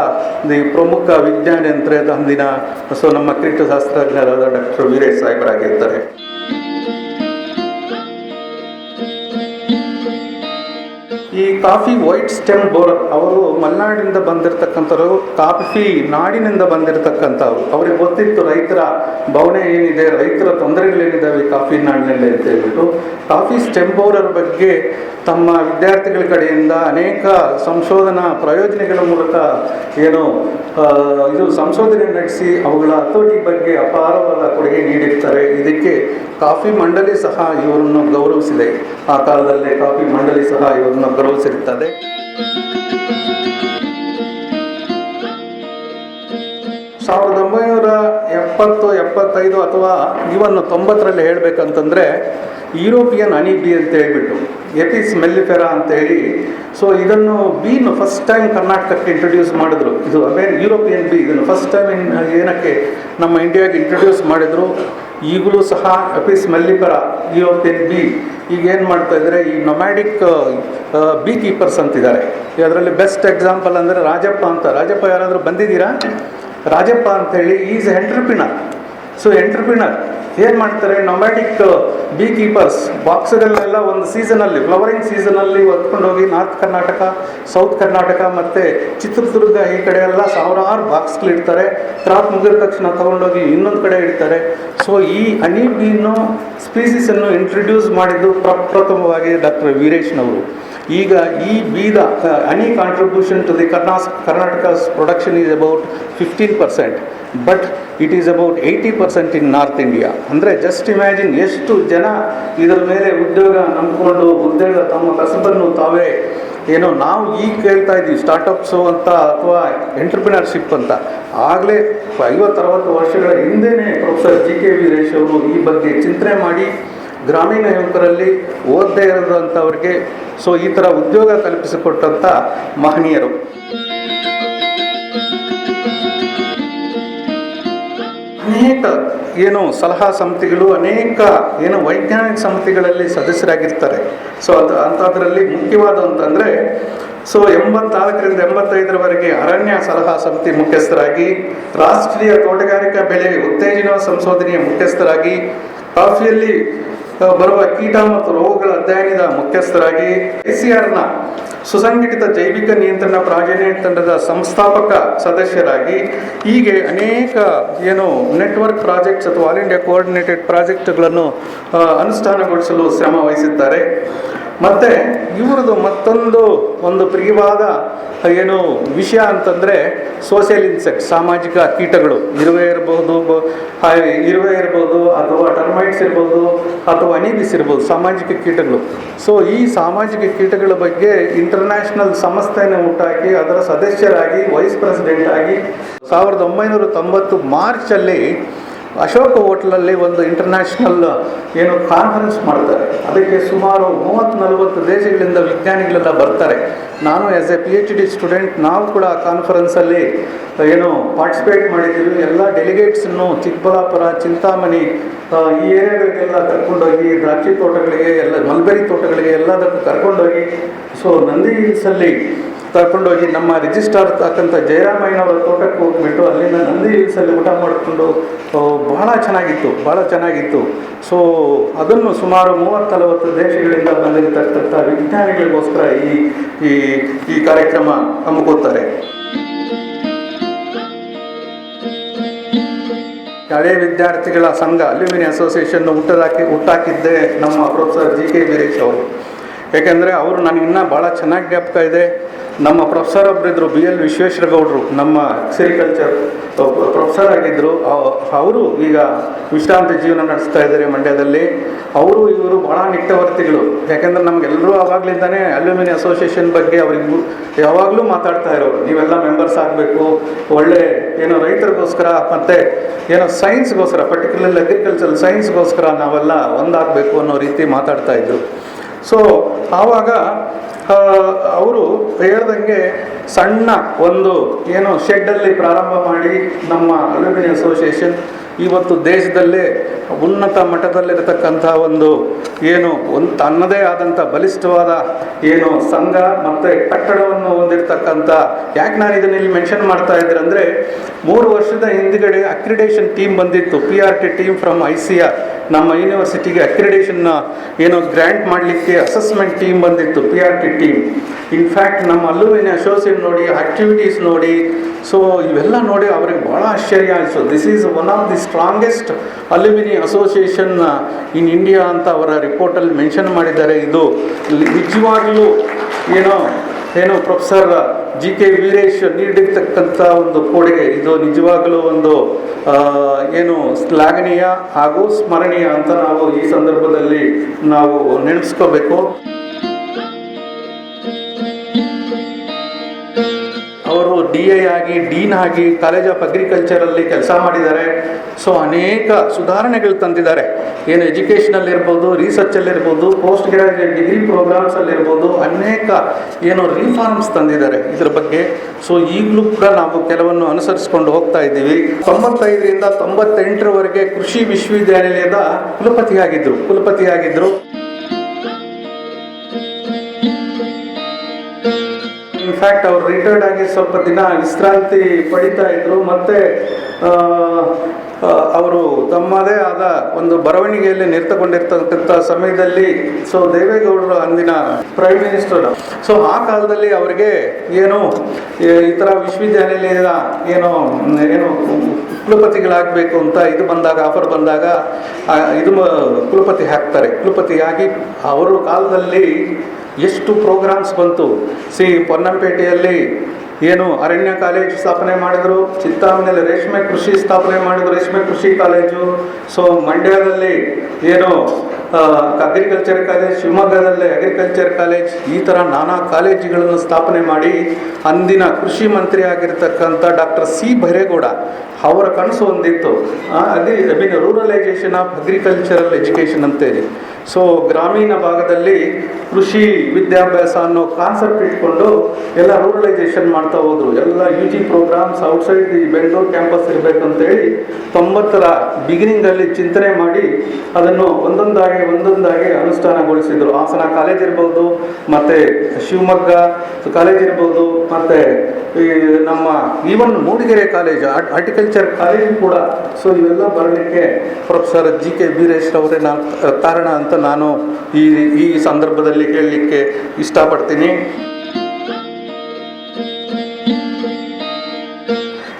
S1: ದಿ ಪ್ರಮುಖ ವಿಜ್ಞಾನ ಅಂದರೆ ಅಂದಿನ ಸೊ ನಮ್ಮ ಕ್ರೀಟಶಾಸ್ತ್ರಜ್ಞರಾದ ಡಾಕ್ಟರ್ ವೀರೇಶ್ ಸಾಹೇಬರಾಗಿರ್ತಾರೆ. ಈ ಕಾಫಿ ವೈಟ್ ಸ್ಟೆಮ್ ಬೋರ್ ಅವರು ಮಲೆನಾಡಿನಿಂದ ಬಂದಿರತಕ್ಕಂಥವ್ರು, ಕಾಫಿ ನಾಡಿನಿಂದ ಬಂದಿರತಕ್ಕಂಥವ್ರು. ಅವ್ರಿಗೆ ಗೊತ್ತಿತ್ತು, ರೈತರ ಭಾವನೆ ಏನಿದೆ, ರೈತರ ತೊಂದರೆಗಳೇನಿದ್ದಾವೆ ಈ ಕಾಫಿ ನಾಡಿನಲ್ಲಿ ಅಂತ ಹೇಳ್ಬಿಟ್ಟು. ಕಾಫಿ ಸ್ಟೆಮ್ ಬೋರರ್ ಬಗ್ಗೆ ತಮ್ಮ ವಿದ್ಯಾರ್ಥಿಗಳ ಕಡೆಯಿಂದ ಅನೇಕ ಸಂಶೋಧನಾ ಪ್ರಯೋಜನೆಗಳ ಮೂಲಕ ಏನು ಇದು ಸಂಶೋಧನೆ ನಡೆಸಿ ಅವುಗಳ ಹತೋಟಿ ಬಗ್ಗೆ ಅಪಾರವಾದ ಕೊಡುಗೆ ನೀಡಿರ್ತಾರೆ. ಇದಕ್ಕೆ ಕಾಫಿ ಮಂಡಳಿ ಸಹ ಇವರನ್ನು ಗೌರವಿಸಿದೆ. ಆ ಕಾಲದಲ್ಲೇ ಕಾಫಿ ಮಂಡಳಿ ಸಹ ಇವರನ್ನು ಗೌರವಿಸಿರುತ್ತದೆ ಸಾವಿರದ ಒಂಬೈನೂರ ಎಪ್ಪತ್ತು, ಎಪ್ಪತ್ತೈದು ಅಥವಾ ಇವನ್ನು ತೊಂಬತ್ತರಲ್ಲಿ ಹೇಳಬೇಕಂತಂದರೆ ಯುರೋಪಿಯನ್ ಹನಿ ಬಿ ಅಂತ ಹೇಳಿಬಿಟ್ಟು ಎಪಿಸ್ ಮೆಲ್ಲಿಫೆರಾ ಅಂತ ಹೇಳಿ ಸೊ ಇದನ್ನು ಬೀನು ಫಸ್ಟ್ ಟೈಮ್ ಕರ್ನಾಟಕಕ್ಕೆ ಇಂಟ್ರೊಡ್ಯೂಸ್ ಮಾಡಿದ್ರು. ಇದು ಅಮೇರಿ ಯುರೋಪಿಯನ್ ಬಿ ಇದನ್ನು ಫಸ್ಟ್ ಟೈಮ್ ಏನಕ್ಕೆ ನಮ್ಮ ಇಂಡಿಯಾಗೆ ಇಂಟ್ರೊಡ್ಯೂಸ್ ಮಾಡಿದ್ರು. ಈಗಲೂ ಸಹ ಎಪಿಸ್ ಮೆಲ್ಲಿಫೆರಾ ಎನ್ ಬಿ, ಈಗ ಏನು ಮಾಡ್ತಾ ಇದ್ದಾರೆ ಈ ನೊಮ್ಯಾಡಿಕ್ ಬಿ ಕೀಪರ್ಸ್ ಅಂತಿದ್ದಾರೆ. ಅದರಲ್ಲಿ ಬೆಸ್ಟ್ ಎಕ್ಸಾಂಪಲ್ ಅಂದರೆ ರಾಜಪ್ಪ ಅಂತ. ರಾಜಪ್ಪ ಯಾರಾದರೂ ಬಂದಿದ್ದೀರಾ? ರಾಜಪ್ಪ ಅಂತೇಳಿ ಈಸ್ ಎಂಟ್ರಪ್ರಿನರ್ ಸೊ ಎಂಟ್ರಪ್ರಿನರ್ ಏನು ಮಾಡ್ತಾರೆ? ನೊಮ್ಯಾಟಿಕ್ ಬಿ ಕೀಪರ್ಸ್ ಬಾಕ್ಸ್ಗಳನ್ನೆಲ್ಲ ಒಂದು ಸೀಸನಲ್ಲಿ ಫ್ಲವರಿಂಗ್ ಸೀಸನಲ್ಲಿ ಹೊತ್ಕೊಂಡು ಹೋಗಿ ನಾರ್ತ್ ಕರ್ನಾಟಕ ಸೌತ್ ಕರ್ನಾಟಕ ಮತ್ತು ಚಿತ್ರದುರ್ಗ ಈ ಕಡೆ ಎಲ್ಲ ಸಾವಿರಾರು ಬಾಕ್ಸ್ಗಳಿಡ್ತಾರೆ ಕ್ರಾಪ್ ಮುಗಿದ ತಕ್ಷಣ ತಗೊಂಡೋಗಿ ಇನ್ನೊಂದು ಕಡೆ ಇಡ್ತಾರೆ. ಸೊ ಈ ಹನಿ ಬೀನು ಸ್ಪೀಸೀಸನ್ನು ಇಂಟ್ರಡ್ಯೂಸ್ ಮಾಡಿದ್ದು ಪ್ರಪ್ರಥಮವಾಗಿ ಡಾಕ್ಟರ್ ವೀರೇಶ್ನವರು ಈಗ ಈ ಬೀದ any contribution to the Karnataka Karnataka's production is about fifteen percent but it is about eighty percent in north India ಅಂದರೆ ಜಸ್ಟ್ ಇಮ್ಯಾಜಿನ್ ಎಷ್ಟು ಜನ ಇದರ ಮೇಲೆ ಉದ್ಯೋಗ ನಂಬಿಕೊಂಡು ಉದ್ಯೋಗ ತಮ್ಮ ಕಸಬನ್ನು ತಾವೇ ಏನೋ ನಾವು ಈಗ ಕೇಳ್ತಾ ಇದ್ದೀವಿ ಸ್ಟಾರ್ಟಪ್ಸು ಅಂತ ಅಥವಾ ಎಂಟರ್ಪ್ರಿನರ್ಶಿಪ್ ಅಂತ. ಆಗಲೇ ಐವತ್ತರವತ್ತು ವರ್ಷಗಳ ಹಿಂದೆಯೇ ಪ್ರೊಫೆಸರ್ ಜಿ ಕೆ ವೀರೇಶ್ ಅವರು ಈ ಬಗ್ಗೆ ಚಿಂತನೆ ಮಾಡಿ ಗ್ರಾಮೀಣ ಯುವಕರಲ್ಲಿ ಓದದೇ ಇರೋದಂಥವ್ರಿಗೆ ಸೊ ಈ ಥರ ಉದ್ಯೋಗ ಕಲ್ಪಿಸಿಕೊಟ್ಟಂಥ ಮಹನೀಯರು. ಅನೇಕ ಏನು ಸಲಹಾ ಸಮಿತಿಗಳು ಅನೇಕ ಏನು ವೈಜ್ಞಾನಿಕ ಸಮಿತಿಗಳಲ್ಲಿ ಸದಸ್ಯರಾಗಿರ್ತಾರೆ. ಸೊ ಅದು ಅಂಥದ್ರಲ್ಲಿ ಮುಖ್ಯವಾದ ಅಂತಂದರೆ ಸೊ ಎಂಬತ್ತಾಲ್ಕರಿಂದ ಎಂಬತ್ತೈದರವರೆಗೆ ಅರಣ್ಯ ಸಲಹಾ ಸಮಿತಿ ಮುಖ್ಯಸ್ಥರಾಗಿ, ರಾಷ್ಟ್ರೀಯ ತೋಟಗಾರಿಕಾ ಬೆಳೆ ಉತ್ತೇಜನ ಸಂಶೋಧನೆಯ ಮುಖ್ಯಸ್ಥರಾಗಿ, ಕಾಫಿಯಲ್ಲಿ ಬರುವ ಕೀಟ ಮತ್ತು ರೋಗಗಳ ಅಧ್ಯಯನದ ಮುಖ್ಯಸ್ಥರಾಗಿ ಎಸಿಆರ್ನ ಸುಸಂಘಟಿತ ಜೈವಿಕ ನಿಯಂತ್ರಣ ಪ್ರಾಜನ್ಯ ತಂಡದ ಸಂಸ್ಥಾಪಕ ಸದಸ್ಯರಾಗಿ ಹೀಗೆ ಅನೇಕ ಏನು ನೆಟ್ವರ್ಕ್ ಪ್ರಾಜೆಕ್ಟ್ಸ್ ಅಥವಾ ಆಲ್ ಇಂಡಿಯಾ ಕೋಆರ್ಡಿನೇಟೆಡ್ ಪ್ರಾಜೆಕ್ಟ್ಗಳನ್ನು ಅನುಷ್ಠಾನಗೊಳಿಸಲು ಶ್ರಮ ವಹಿಸಿದ್ದಾರೆ. ಮತ್ತು ಇವರದು ಮತ್ತೊಂದು ಒಂದು ಪ್ರಿಯವಾದ ಏನು ವಿಷಯ ಅಂತಂದರೆ ಸೋಷಿಯಲ್ ಇನ್ಸೆಕ್ಟ್ ಸಾಮಾಜಿಕ ಕೀಟಗಳು. ಇರುವೆ ಇರಬಹುದು ಇರುವೆ ಇರ್ಬೋದು, ಅಥವಾ ಟರ್ಮೈಟ್ಸ್ ಇರ್ಬೋದು, ಅಥವಾ ಅನಿಬಿಸ್ ಇರ್ಬೋದು, ಸಾಮಾಜಿಕ ಕೀಟಗಳು. ಸೊ ಈ ಸಾಮಾಜಿಕ ಕೀಟಗಳ ಬಗ್ಗೆ ಇಂಟರ್ನ್ಯಾಷನಲ್ ಸಂಸ್ಥೆಯನ್ನು ಉಂಟಾಗಿ ಅದರ ಸದಸ್ಯರಾಗಿ ವೈಸ್ ಪ್ರೆಸಿಡೆಂಟ್ ಆಗಿ ಸಾವಿರದ ಒಂಬೈನೂರ ತೊಂಬತ್ತು ಮಾರ್ಚಲ್ಲಿ ಅಶೋಕ ಹೋಟ್ಲಲ್ಲಿ ಒಂದು ಇಂಟರ್ನ್ಯಾಷನಲ್ ಏನು ಕಾನ್ಫರೆನ್ಸ್ ಮಾಡ್ತಾರೆ. ಅದಕ್ಕೆ ಸುಮಾರು ಮೂವತ್ತು ನಲವತ್ತು ದೇಶಗಳಿಂದ ವಿಜ್ಞಾನಿಗಳೆಲ್ಲ ಬರ್ತಾರೆ. ನಾನು as a P H D student ನಾವು ಕೂಡ ಆ ಕಾನ್ಫರೆನ್ಸಲ್ಲಿ ಏನು ಪಾರ್ಟಿಸಿಪೇಟ್ ಮಾಡಿದ್ದೀವಿ. ಎಲ್ಲ ಡೆಲಿಗೇಟ್ಸನ್ನು ಚಿಕ್ಕಬಳ್ಳಾಪುರ, ಚಿಂತಾಮಣಿ ಈ ಏರಿಯಾಗಳಿಗೆಲ್ಲ ಕರ್ಕೊಂಡೋಗಿ, ದ್ರಾಕ್ಷಿ ತೋಟಗಳಿಗೆ, ಎಲ್ಲ ಮಲ್ಬೆರಿ ತೋಟಗಳಿಗೆ ಎಲ್ಲದಕ್ಕೂ ಕರ್ಕೊಂಡೋಗಿ ಸೊ ನಂದಿ ಹಿಲ್ಸಲ್ಲಿ ಕರ್ಕೊಂಡೋಗಿ ನಮ್ಮ ರಿಜಿಸ್ಟ್ರಾರ್ ತಕ್ಕಂಥ ಜಯರಾಮಯ್ಯನವರ ತೋಟಕ್ಕೆ ಹೋಗ್ಬಿಟ್ಟು ಅಲ್ಲಿಂದ ನಂದಿ ಹಿಲ್ಸಲ್ಲಿ ಊಟ ಮಾಡಿಕೊಂಡು ಬಹಳ ಚೆನ್ನಾಗಿತ್ತು ಬಹಳ ಚೆನ್ನಾಗಿತ್ತು. ಸೊ, ಅದನ್ನು ಸುಮಾರು ಮೂವತ್ತು ನಲವತ್ತು ದೇಶಗಳಿಂದ ಬಂದಿರತಕ್ಕಂಥ ವಿಜ್ಞಾನಿಗಳಿಗೋಸ್ಕರ ಈ ಈ ಈ ಕಾರ್ಯಕ್ರಮ ಹಮ್ಮಿಕೊಳ್ತಾರೆ ಹಳೆ ವಿದ್ಯಾರ್ಥಿಗಳ ಸಂಘ ಅಲ್ಯೂಮಿನಿ ಅಸೋಸಿಯೇಷನ್ ಹುಟ್ಟದಾಕಿ, ಹುಟ್ಟಾಕಿದ್ದೇ ನಮ್ಮ ಪ್ರೊಫೆಸರ್ ಜಿ ಕೆ ವೀರೇಶ್ ಅವರು. ಯಾಕೆಂದರೆ ಅವರು ನನಗೆ ಇನ್ನೂ ಭಾಳ ಚೆನ್ನಾಗಿ ಜ್ಞಾಪಕ ಇದೆ. ನಮ್ಮ ಪ್ರೊಫೆಸರ್ ಒಬ್ಬರಿದ್ದರು ಬಿ ಎಲ್ ವಿಶ್ವೇಶ್ವರಗೌಡರು, ನಮ್ಮ ಸೆರಿಕಲ್ಚರ್ ಪ್ರೊಫೆಸರ್ ಆಗಿದ್ದರು ಅವರು ಈಗ ವಿಶ್ರಾಂತಿ ಜೀವನ ನಡೆಸ್ತಾ ಇದ್ದಾರೆ ಮಂಡ್ಯದಲ್ಲಿ. ಅವರು ಇವರು ಭಾಳ ನಿಟ್ಟವರ್ತಿಗಳು ಯಾಕೆಂದ್ರೆ ನಮಗೆಲ್ಲರೂ ಆವಾಗಲಿಂದನೇ ಅಲ್ಯೂಮಿನಿ ಅಸೋಸಿಯೇಷನ್ ಬಗ್ಗೆ ಅವರಿಗೂ ಯಾವಾಗಲೂ ಮಾತಾಡ್ತಾ ಇರೋರು. ನೀವೆಲ್ಲ ಮೆಂಬರ್ಸ್ ಆಗಬೇಕು, ಒಳ್ಳೆ ಏನೋ ರೈತರಿಗೋಸ್ಕರ ಮತ್ತು ಏನೋ ಸೈನ್ಸ್ಗೋಸ್ಕರ ಪರ್ಟಿಕ್ಯುಲರ್ಲಿ ಅಗ್ರಿಕಲ್ಚರ್ ಸೈನ್ಸ್ಗೋಸ್ಕರ ನಾವೆಲ್ಲ ಒಂದಾಗಬೇಕು ಅನ್ನೋ ರೀತಿ ಮಾತಾಡ್ತಾ ಇದ್ರು. ಸೊ ಆವಾಗ ಅವರು ಹೇಳ್ದಂಗೆ ಸಣ್ಣ ಒಂದು ಏನು ಶೆಡ್ಡಲ್ಲಿ ಪ್ರಾರಂಭ ಮಾಡಿ ನಮ್ಮ ಅಲ್ಯೂಮಿನಿ ಅಸೋಸಿಯೇಷನ್ ಇವತ್ತು ದೇಶದಲ್ಲೇ ಉನ್ನತ ಮಟ್ಟದಲ್ಲಿರತಕ್ಕಂಥ ಒಂದು ಏನು ಒಂದು ತನ್ನದೇ ಆದಂಥ ಬಲಿಷ್ಠವಾದ ಏನು ಸಂಘ ಮತ್ತು ಕಟ್ಟಡವನ್ನು ಹೊಂದಿರತಕ್ಕಂಥ ಯಾಕೆ ನಾನು ಇದನ್ನ ಇಲ್ಲಿ ಮೆನ್ಷನ್ ಮಾಡ್ತಾ ಇದ್ದೀರ ಅಂದರೆ ಮೂರು ವರ್ಷದ ಹಿಂದ್ಗಡೆ ಅಕ್ರಿಡೇಷನ್ ಟೀಮ್ ಬಂದಿತ್ತು P R T team from I C R ನಮ್ಮ ಯೂನಿವರ್ಸಿಟಿಗೆ ಅಕ್ರಿಡೇಷನ್ನ ಏನು ಗ್ರ್ಯಾಂಟ್ ಮಾಡಲಿಕ್ಕೆ ಅಸೆಸ್ಮೆಂಟ್ ಟೀಮ್ ಬಂದಿತ್ತು P R T team in fact ನಮ್ಮ ಅಲುಮಿನಿ ಅಸೋಸಿಯೇಟ್ ನೋಡಿ ಆಕ್ಟಿವಿಟೀಸ್ ನೋಡಿ ಸೊ ಇವೆಲ್ಲ ನೋಡಿ ಅವ್ರಿಗೆ ಭಾಳ ಆಶ್ಚರ್ಯ ಆಯಿತು. This is one of the strongest alumni association in India ಅಂತ ಅವರ ರಿಪೋರ್ಟಲ್ಲಿ ಮೆನ್ಷನ್ ಮಾಡಿದ್ದಾರೆ. ಇದು ನಿಜವಾಗ್ಲೂ ಏನೋ ಏನು ಪ್ರೊಫೆಸರ್ ಜಿ ಕೆ ವೀರೇಶ್ ನೀಡಿರ್ತಕ್ಕಂಥ ಒಂದು ಕೊಡುಗೆ. ಇದು ನಿಜವಾಗಲೂ ಒಂದು ಏನು ಶ್ಲಾಘನೀಯ ಹಾಗೂ ಸ್ಮರಣೀಯ ಅಂತ ನಾವು ಈ ಸಂದರ್ಭದಲ್ಲಿ ನಾವು ನೆನೆಸ್ಕೋಬೇಕು ಅವರು ಡಿ ಎ ಆಗಿ ಡೀನ್ ಆಗಿ ಕಾಲೇಜ್ ಆಫ್ ಅಗ್ರಿಕಲ್ಚರಲ್ಲಿ ಕೆಲಸ ಮಾಡಿದ್ದಾರೆ. ಸೊ ಅನೇಕ ಸುಧಾರಣೆಗಳು ತಂದಿದ್ದಾರೆ. ಏನು ಎಜುಕೇಷನಲ್ಲಿ ಇರ್ಬೋದು ರಿಸರ್ಚಲ್ಲಿರ್ಬೋದು ಪೋಸ್ಟ್ ಗ್ರಾಜುಯೇಟ್ ಡಿಗ್ರಿ ಪ್ರೋಗ್ರಾಮ್ಸಲ್ಲಿರ್ಬೋದು ಅನೇಕ ಏನು ರಿಫಾರ್ಮ್ಸ್ ತಂದಿದ್ದಾರೆ ಇದ್ರ ಬಗ್ಗೆ. ಸೊ ಈಗಲೂ ಕೂಡ ನಾವು ಕೆಲವನ್ನು ಅನುಸರಿಸ್ಕೊಂಡು ಹೋಗ್ತಾ ಇದ್ದೀವಿ. ತೊಂಬತ್ತೈದರಿಂದ ತೊಂಬತ್ತೆಂಟರವರೆಗೆ ಕೃಷಿ ವಿಶ್ವವಿದ್ಯಾನಿಲಯದ ಕುಲಪತಿಯಾಗಿದ್ದರು ಕುಲಪತಿಯಾಗಿದ್ದರು ಇನ್ಫ್ಯಾಕ್ಟ್ ಅವ್ರು ರಿಟೈರ್ಡ್ ಆಗಿ ಸ್ವಲ್ಪ ದಿನ ವಿಶ್ರಾಂತಿ ಪಡಿತಾ ಇದ್ರು. ಮತ್ತೆ ಅವರು ತಮ್ಮದೇ ಆದ ಒಂದು ಬರವಣಿಗೆಯಲ್ಲಿ ನಿರ್ತಕೊಂಡಿರ್ತಕ್ಕಂಥ ಸಮಯದಲ್ಲಿ ಸೊ ದೇವೇಗೌಡರು ಅಂದಿನ ಪ್ರೈಮ್ ಮಿನಿಸ್ಟರ್ ಸೊ ಆ ಕಾಲದಲ್ಲಿ ಅವರಿಗೆ ಏನು, ಈ ಥರ ವಿಶ್ವವಿದ್ಯಾನಿಲಯದ ಏನು ಏನು ಕುಲಪತಿಗಳಾಗಬೇಕು ಅಂತ ಇದು ಬಂದಾಗ ಆಫರ್ ಬಂದಾಗ ಇದು ಕುಲಪತಿ ಹಾಕ್ತಾರೆ. ಕುಲಪತಿಯಾಗಿ ಅವರ ಕಾಲದಲ್ಲಿ ಎಷ್ಟು ಪ್ರೋಗ್ರಾಮ್ಸ್ ಬಂತು? ಸಿ, ಪೊನ್ನಂಪೇಟೆಯಲ್ಲಿ ಏನು ಅರಣ್ಯ ಕಾಲೇಜ್ ಸ್ಥಾಪನೆ ಮಾಡಿದರು, ಚಿತ್ತಾಮನೆಯಲ್ಲಿ ರೇಷ್ಮೆ ಕೃಷಿ ಸ್ಥಾಪನೆ ಮಾಡಿದ್ರು, ರೇಷ್ಮೆ ಕೃಷಿ ಕಾಲೇಜು. ಸೊ, ಮಂಡ್ಯದಲ್ಲಿ ಏನು ಅಗ್ರಿಕಲ್ಚರ್ ಕಾಲೇಜ್ ಶಿವಮೊಗ್ಗದಲ್ಲಿ ಅಗ್ರಿಕಲ್ಚರ್ ಕಾಲೇಜ್ ಈ ಥರ ನಾನಾ ಕಾಲೇಜುಗಳನ್ನು ಸ್ಥಾಪನೆ ಮಾಡಿ ಅಂದಿನ ಕೃಷಿ ಮಂತ್ರಿ ಆಗಿರ್ತಕ್ಕಂಥ ಡಾಕ್ಟರ್ ಸಿ ಭೈರೇಗೌಡ ಅವರ ಕನಸು ಒಂದಿತ್ತು. Agri I mean ruralisation of agricultural education ಅಂತೇಳಿ. ಸೊ ಗ್ರಾಮೀಣ ಭಾಗದಲ್ಲಿ ಕೃಷಿ, ವಿದ್ಯಾಭ್ಯಾಸ ಅನ್ನೋ ಕಾನ್ಸೆಪ್ಟ್ ಇಟ್ಕೊಂಡು ಎಲ್ಲ ರೂರಲೈಸೇಷನ್ ಮಾಡ್ತಾ ಹೋದ್ರು. ಎಲ್ಲ U G programmes outside the Bengaluru campus ಇರಬೇಕಂತೇಳಿ ತೊಂಬತ್ತರ ಬಿಗಿನಿಂಗಲ್ಲಿ ಚಿಂತನೆ ಮಾಡಿ ಅದನ್ನು ಒಂದೊಂದಾಗಿ ಒಂದೊಂದಾಗಿ ಅನುಷ್ಠಾನಗೊಳಿಸಿದ್ರು. ಹಾಸನ ಕಾಲೇಜ್ ಇರ್ಬೋದು, ಮತ್ತು ಶಿವಮೊಗ್ಗ ಕಾಲೇಜ್ ಇರ್ಬೋದು, ಮತ್ತು ಈ ನಮ್ಮ even Mudigere college horticulture college ಕೂಡ. ಸೊ ಇವೆಲ್ಲ ಬರಲಿಕ್ಕೆ ಪ್ರೊಫೆಸರ್ ಜಿ ಕೆ ವೀರೇಶ್ ಅವರೇ ನಾನು ಕಾರಣ ಅಂತ ನಾನು ಈ ಈ ಸಂದರ್ಭದಲ್ಲಿ ಹೇಳಲಿಕ್ಕೆ ಇಷ್ಟಪಡ್ತೀನಿ.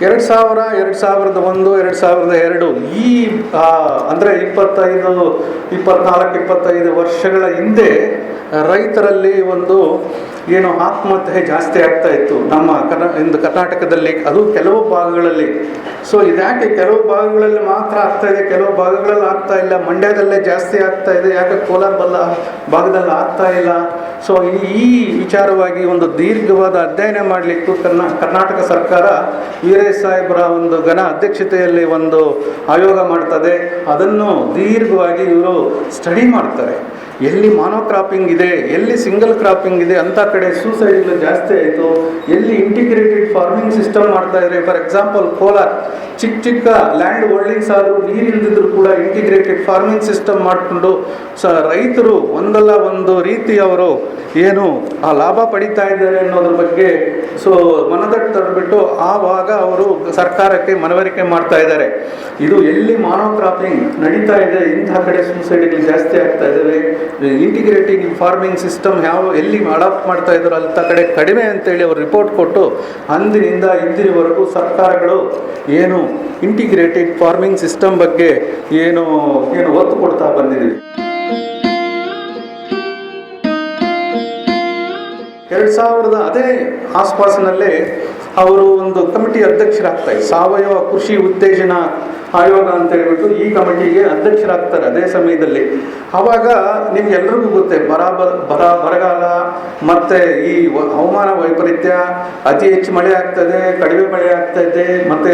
S1: ಎರಡು ಸಾವಿರ, ಎರಡು ಸಾವಿರದ ಒಂದು, ಎರಡು ಸಾವಿರದ ಎರಡು, ಈ ಅಂದರೆ ಇಪ್ಪತ್ತೈದು, ಇಪ್ಪತ್ನಾಲ್ಕು, ಇಪ್ಪತ್ತೈದು ವರ್ಷಗಳ ಹಿಂದೆ ರೈತರಲ್ಲಿ ಒಂದು ಏನು ಆತ್ಮಹತ್ಯೆ ಜಾಸ್ತಿ ಆಗ್ತಾ ಇತ್ತು ನಮ್ಮ ಕರ್ನಾ ಕರ್ನಾಟಕದಲ್ಲಿ. ಅದು ಕೆಲವು ಭಾಗಗಳಲ್ಲಿ. ಸೊ ಇದ್ಯಾಕೆ ಕೆಲವು ಭಾಗಗಳಲ್ಲಿ ಮಾತ್ರ ಆಗ್ತಾ ಇದೆ? ಕೆಲವು ಭಾಗಗಳಲ್ಲಿ ಆಗ್ತಾ ಇಲ್ಲ. ಮಂಡ್ಯದಲ್ಲೇ ಜಾಸ್ತಿ ಆಗ್ತಾ ಇದೆ. ಯಾಕೆ ಕೋಲಾರ ಬಲ್ಲ ಭಾಗದಲ್ಲಿ ಆಗ್ತಾ ಇಲ್ಲ? ಸೊ ಈ ವಿಚಾರವಾಗಿ ಒಂದು ದೀರ್ಘವಾದ ಅಧ್ಯಯನ ಮಾಡಲಿಕ್ಕೂ ಕರ್ನಾ, ಕರ್ನಾಟಕ ಸರ್ಕಾರ ವೀರೇಶ್ ಸಾಹೇಬರ ಒಂದು ಘನ ಅಧ್ಯಕ್ಷತೆಯಲ್ಲಿ ಒಂದು ಆಯೋಗ ಮಾಡ್ತದೆ. ಅದನ್ನು ದೀರ್ಘವಾಗಿ ಇವರು ಸ್ಟಡಿ ಮಾಡ್ತಾರೆ. ಎಲ್ಲಿ ಮಾನೋ ಇದೆ, ಎಲ್ಲಿ ಸಿಂಗಲ್ ಕ್ರಾಪಿಂಗ್ ಇದೆ ಅಂಥ ಕಡೆ ಸೂಸೈಡ್ಗಳು ಜಾಸ್ತಿ ಆಯಿತು, ಎಲ್ಲಿ ಇಂಟಿಗ್ರೇಟೆಡ್ ಫಾರ್ಮಿಂಗ್ ಸಿಸ್ಟಮ್ ಮಾಡ್ತಾ ಇದ್ದಾರೆ ಫಾರ್ ಎಕ್ಸಾಂಪಲ್ ಕೋಲಾರ್, ಚಿಕ್ಕ ಚಿಕ್ಕ ಲ್ಯಾಂಡ್ ಹೋಲ್ಡಿಂಗ್ಸ್ ಆದರೂ ನೀರು ಇಲ್ದಿದ್ರು ಕೂಡ ಇಂಟಿಗ್ರೇಟೆಡ್ ಫಾರ್ಮಿಂಗ್ ಸಿಸ್ಟಮ್ ಮಾಡಿಕೊಂಡು, ಸ ರೈತರು ಒಂದಲ್ಲ ಒಂದು ರೀತಿ ಅವರು ಏನು ಆ ಲಾಭ ಪಡಿತಾ ಇದ್ದಾರೆ ಅನ್ನೋದ್ರ ಬಗ್ಗೆ ಸೊ ಮನದಟ್ಟು ತಡೆಬಿಟ್ಟು ಆವಾಗ ಅವರು ಸರ್ಕಾರಕ್ಕೆ ಮನವರಿಕೆ ಮಾಡ್ತಾ ಇದ್ದಾರೆ. ಇದು ಎಲ್ಲಿ ಮಾನೋ ಕ್ರಾಪಿಂಗ್ ನಡೀತಾ ಇದೆ, ಇಂಥ ಕಡೆ ಸೂಸೈಡ್ಗಳು ಜಾಸ್ತಿ ಆಗ್ತಾ ಇದ್ದಾವೆ ಇಂಟಿಗ್ರೇಟಿಂಗ್ ಫಾರ್ಮಿಂಗ್ ಸಿಸ್ಟಮ್ ಯಾವ ಎಲ್ಲಿ ಅಡಾಪ್ಟ್ ಮಾಡ್ತಾ ಇದ್ರು ಅಂತ ಕಡೆ ಕಡಿಮೆ ಅಂತೇಳಿ ಅವರು ರಿಪೋರ್ಟ್ ಕೊಟ್ಟು ಅಂದಿನಿಂದ ಇಂದಿನವರೆಗೂ ಸರ್ಕಾರಗಳು ಏನು ಇಂಟಿಗ್ರೇಟೆಡ್ ಫಾರ್ಮಿಂಗ್ ಸಿಸ್ಟಮ್ ಬಗ್ಗೆ ಏನು ಏನು ಒತ್ತು ಕೊಡ್ತಾ ಬಂದಿದ್ದೀವಿ. ಎರಡು ಸಾವಿರದ ಅದೇ ಆಸ್ಪಾಸಿನಲ್ಲೇ ಅವರು ಒಂದು ಕಮಿಟಿ ಅಧ್ಯಕ್ಷರಾಗ್ತಾರೆ ಸಾವಯವ ಕೃಷಿ ಉತ್ತೇಜನ ಆಯೋಗ ಅಂತ ಹೇಳ್ಬಿಟ್ಟು ಈ ಕಮಿಟಿಗೆ ಅಧ್ಯಕ್ಷರಾಗ್ತಾರೆ ಅದೇ ಸಮಯದಲ್ಲಿ. ಅವಾಗ ನಿಮ್ಗೆ ಎಲ್ರಿಗೂ ಗೊತ್ತೆ ಬರ ಬರ, ಬರಗಾಲ, ಮತ್ತೆ ಈ ಹವಾಮಾನ ವೈಪರೀತ್ಯ, ಅತಿ ಹೆಚ್ಚು ಮಳೆ ಆಗ್ತದೆ, ಕಡಿಮೆ ಮಳೆ ಆಗ್ತಾ ಇದೆ ಮತ್ತೆ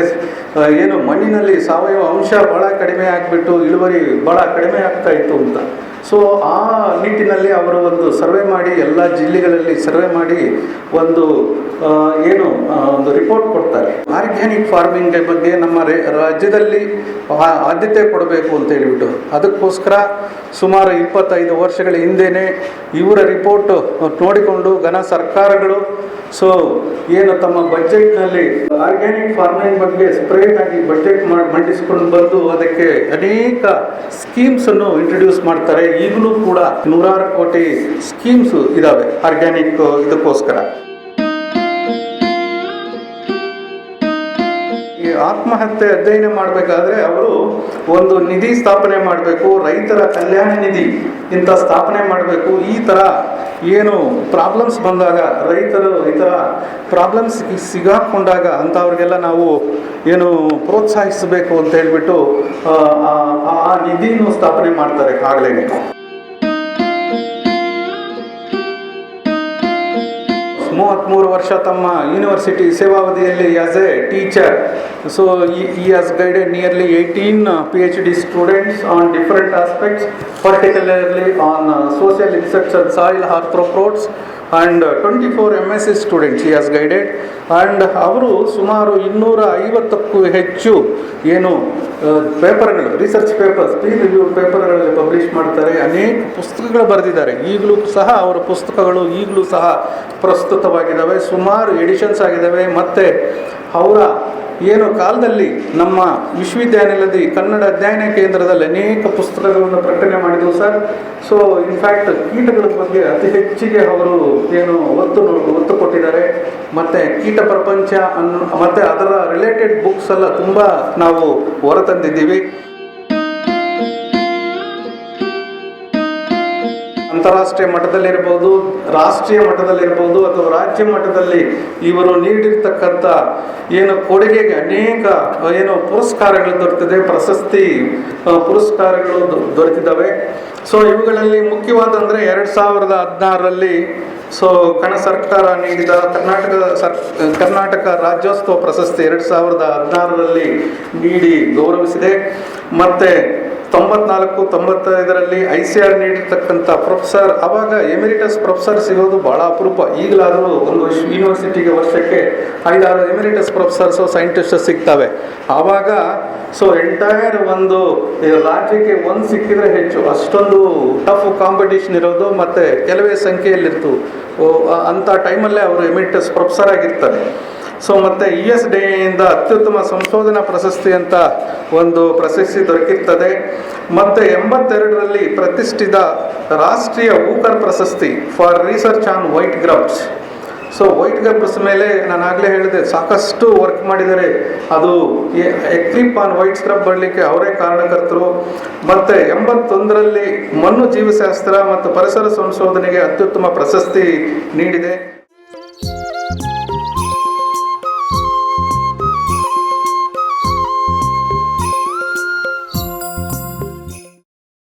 S1: ಏನು ಮಣ್ಣಿನಲ್ಲಿ ಸಾವಯವ ಅಂಶ ಬಹಳ ಕಡಿಮೆ ಆಗಿಬಿಟ್ಟು ಇಳುವರಿ ಬಹಳ ಕಡಿಮೆ ಆಗ್ತಾ ಇತ್ತು ಅಂತ. ಸೊ ಆ ನಿಟ್ಟಿನಲ್ಲಿ ಅವರು ಒಂದು ಸರ್ವೆ ಮಾಡಿ, ಎಲ್ಲ ಜಿಲ್ಲೆಗಳಲ್ಲಿ ಸರ್ವೆ ಮಾಡಿ ಒಂದು ಏನು ಒಂದು ರಿಪೋರ್ಟ್ ಕೊಡ್ತಾರೆ. ಆರ್ಗ್ಯಾನಿಕ್ ಫಾರ್ಮಿಂಗ್ ಬಗ್ಗೆ ನಮ್ಮ ರಾಜ್ಯದಲ್ಲಿ ಆದ್ಯತೆ ಕೊಡಬೇಕು ಅಂತ ಹೇಳಿಬಿಟ್ಟು. ಅದಕ್ಕೋಸ್ಕರ ಸುಮಾರು ಇಪ್ಪತ್ತೈದು ವರ್ಷಗಳ ಹಿಂದೆಯೇ ಇವರ ರಿಪೋರ್ಟ್ ನೋಡಿಕೊಂಡು ಘನ ಸರ್ಕಾರಗಳು, ಸೊ ಏನು ತಮ್ಮ ಬಜೆಟ್ನಲ್ಲಿ ಆರ್ಗ್ಯಾನಿಕ್ ಫಾರ್ಮಿಂಗ್ ಬಗ್ಗೆ ಸಪ್ರೇಟ್ ಆಗಿ ಬಜೆಟ್ ಮಂಡಿಸ್ಕೊಂಡು ಬಂದು ಅದಕ್ಕೆ ಅನೇಕ ಸ್ಕೀಮ್ಸ್ ಅನ್ನು ಇಂಟ್ರೊಡ್ಯೂಸ್ ಮಾಡ್ತಾರೆ. ಈಗಲೂ ಕೂಡ ನೂರಾರು ಕೋಟಿ ಸ್ಕೀಮ್ಸ್ ಇದಾವೆ ಆರ್ಗ್ಯಾನಿಕ್ ಇದಕ್ಕೋಸ್ಕರ. ಆತ್ಮಹತ್ಯೆ ಅಧ್ಯಯನ ಮಾಡಬೇಕಾದ್ರೆ ಅವರು ಒಂದು ನಿಧಿ ಸ್ಥಾಪನೆ ಮಾಡಬೇಕು ರೈತರ ಕಲ್ಯಾಣ ನಿಧಿ ಇಂಥ ಸ್ಥಾಪನೆ ಮಾಡಬೇಕು. ಈ ಥರ ಏನು ಪ್ರಾಬ್ಲಮ್ಸ್ ಬಂದಾಗ ರೈತರು ಈ ಥರ ಪ್ರಾಬ್ಲಮ್ಸ್ ಸಿಗಾಕೊಂಡಾಗ ಅಂಥವ್ರಿಗೆಲ್ಲ ನಾವು ಏನು ಪ್ರೋತ್ಸಾಹಿಸಬೇಕು ಅಂತ ಹೇಳಿಬಿಟ್ಟು ಆ, ನಿಧಿಯನ್ನು ಸ್ಥಾಪನೆ ಮಾಡ್ತಾರೆ ಆಗಲೇ ಮೂವತ್ತ್ಮೂರು ವರ್ಷ ತಮ್ಮ ಯೂನಿವರ್ಸಿಟಿ ಸೇವಾವಧಿಯಲ್ಲಿ ಆಸ್ ಎ ಟೀಚರ್ ಸೊ ಈ has guided nearly eighteen P H D students on different aspects particularly on social instruction and soil arthropods and twenty four M S C students ಈ ಆಸ್ ಗೈಡೆಡ್ ಆ್ಯಂಡ್ ಅವರು ಸುಮಾರು ಇನ್ನೂರ ಐವತ್ತಕ್ಕೂ ಹೆಚ್ಚು, ಏನು ಪೇಪರ್ಗಳು research papers peer review ಪೇಪರ್ಗಳಲ್ಲಿ publish ಮಾಡ್ತಾರೆ. ಅನೇಕ ಪುಸ್ತಕಗಳು ಬರೆದಿದ್ದಾರೆ. ಈಗಲೂ ಸಹ ಅವರ ಪುಸ್ತಕಗಳು ಈಗಲೂ ಸಹ ಪ್ರಸ್ತುತವಾಗಿದ್ದಾವೆ. ಸುಮಾರು ಎಡಿಷನ್ಸ್ ಆಗಿದ್ದಾವೆ. ಮತ್ತು ಅವರ ಏನು ಕಾಲದಲ್ಲಿ ನಮ್ಮ ವಿಶ್ವವಿದ್ಯಾನಿಲಯದ ಕನ್ನಡ ಅಧ್ಯಯನ ಕೇಂದ್ರದಲ್ಲಿ ಅನೇಕ ಪುಸ್ತಕಗಳನ್ನು ಪ್ರಕಟಣೆ ಮಾಡಿದವು ಸರ್. ಸೊ ಇನ್ಫ್ಯಾಕ್ಟ್ ಕೀಟಗಳ ಬಗ್ಗೆ ಅತಿ ಹೆಚ್ಚಿಗೆ ಅವರು ಏನು ಒತ್ತು ಒತ್ತು ಕೊಟ್ಟಿದ್ದಾರೆ. ಮತ್ತು ಕೀಟ ಪ್ರಪಂಚ ಅನ್ನು, ಮತ್ತು ಅದರ ರಿಲೇಟೆಡ್ ಬುಕ್ಸ್ ಎಲ್ಲ ತುಂಬ ನಾವು ಹೊರತಂದಿದ್ದೀವಿ. ಅಂತಾರಾಷ್ಟ್ರೀಯ ಮಟ್ಟದಲ್ಲಿರ್ಬೋದು, ರಾಷ್ಟ್ರೀಯ ಮಟ್ಟದಲ್ಲಿರ್ಬೋದು ಅಥವಾ ರಾಜ್ಯ ಮಟ್ಟದಲ್ಲಿ ಇವರು ನೀಡಿರ್ತಕ್ಕಂಥ ಏನು ಕೊಡುಗೆಗೆ ಅನೇಕ, ಏನು ಪುರಸ್ಕಾರಗಳು ದೊರೆತಿದೆ, ಪ್ರಶಸ್ತಿ ಪುರಸ್ಕಾರಗಳು ದೊರೆತಿದ್ದಾವೆ. ಸೊ ಇವುಗಳಲ್ಲಿ ಮುಖ್ಯವಾದಂದರೆ ಎರಡು ಸಾವಿರದ ಹದಿನಾರರಲ್ಲಿ ಸೊ ಕಣ ಸರ್ಕಾರ ನೀಡಿದ ಕರ್ನಾಟಕ ಸರ್, ಕರ್ನಾಟಕ ರಾಜ್ಯೋತ್ಸವ ಪ್ರಶಸ್ತಿ ಎರಡು ಸಾವಿರದ ಹದಿನಾರರಲ್ಲಿ ನೀಡಿ ಗೌರವಿಸಿದೆ. ಮತ್ತು ತೊಂಬತ್ನಾಲ್ಕು, ತೊಂಬತ್ತೈದರಲ್ಲಿ ಐ ಸಿ ಆರ್ ನೀಡಿರ್ತಕ್ಕಂಥ ಪ್ರೊಫೆಸರ್, ಅವಾಗ ಎಮಿರಿಟಸ್ ಪ್ರೊಫೆಸರ್ ಸಿಗೋದು ಭಾಳ ಅಪರೂಪ. ಈಗಲಾದರೂ ಒಂದು ಯೂನಿವರ್ಸಿಟಿಗೆ ವರ್ಷಕ್ಕೆ ಐದಾರು ಎಮಿರಿಟಸ್ ಪ್ರೊಫೆಸರ್ಸು ಸೈಂಟಿಸ್ಟ್ ಸಿಗ್ತವೆ. ಆವಾಗ ಸೊ ಎಂಟೈರ್ ಒಂದು ರಾಜ್ಯಕ್ಕೆ ಒಂದು ಸಿಕ್ಕಿದ್ರೆ ಹೆಚ್ಚು. ಅಷ್ಟೊಂದು ಟಫ್ ಕಾಂಪಿಟೇಷನ್ ಇರೋದು ಮತ್ತು ಕೆಲವೇ ಸಂಖ್ಯೆಯಲ್ಲಿರ್ತು. ಅಂಥ ಟೈಮಲ್ಲೇ ಅವರು ಎಮಿರಿಟಸ್ ಪ್ರೊಫೆಸರ್ ಆಗಿರ್ತಾರೆ. ಸೊ ಮತ್ತು ಇ ಎಸ್ ಡಿಯಿಂದ ಅತ್ಯುತ್ತಮ ಸಂಶೋಧನಾ ಪ್ರಶಸ್ತಿ ಅಂತ ಒಂದು ಪ್ರಶಸ್ತಿ ದೊರಕಿರ್ತದೆ. ಮತ್ತು ಎಂಬತ್ತೆರಡರಲ್ಲಿ ಪ್ರತಿಷ್ಠಿತ ರಾಷ್ಟ್ರೀಯ ಊಕರ್ ಪ್ರಶಸ್ತಿ for research on white grubs so white grubs ಮೇಲೆ ನಾನು ಆಗಲೇ ಹೇಳಿದೆ, ಸಾಕಷ್ಟು ವರ್ಕ್ ಮಾಡಿದರೆ ಅದು ಎಕ್ರಿಪ್ ಆನ್ ವೈಟ್ ಸ್ಕ್ರಬ್ ಬರಲಿಕ್ಕೆ ಅವರೇ ಕಾರಣಕರ್ತರು. ಮತ್ತು ಎಂಬತ್ತೊಂದರಲ್ಲಿ ಮಣ್ಣು ಜೀವಶಾಸ್ತ್ರ ಮತ್ತು ಪರಿಸರ ಸಂಶೋಧನೆಗೆ ಅತ್ಯುತ್ತಮ ಪ್ರಶಸ್ತಿ ನೀಡಿದೆ.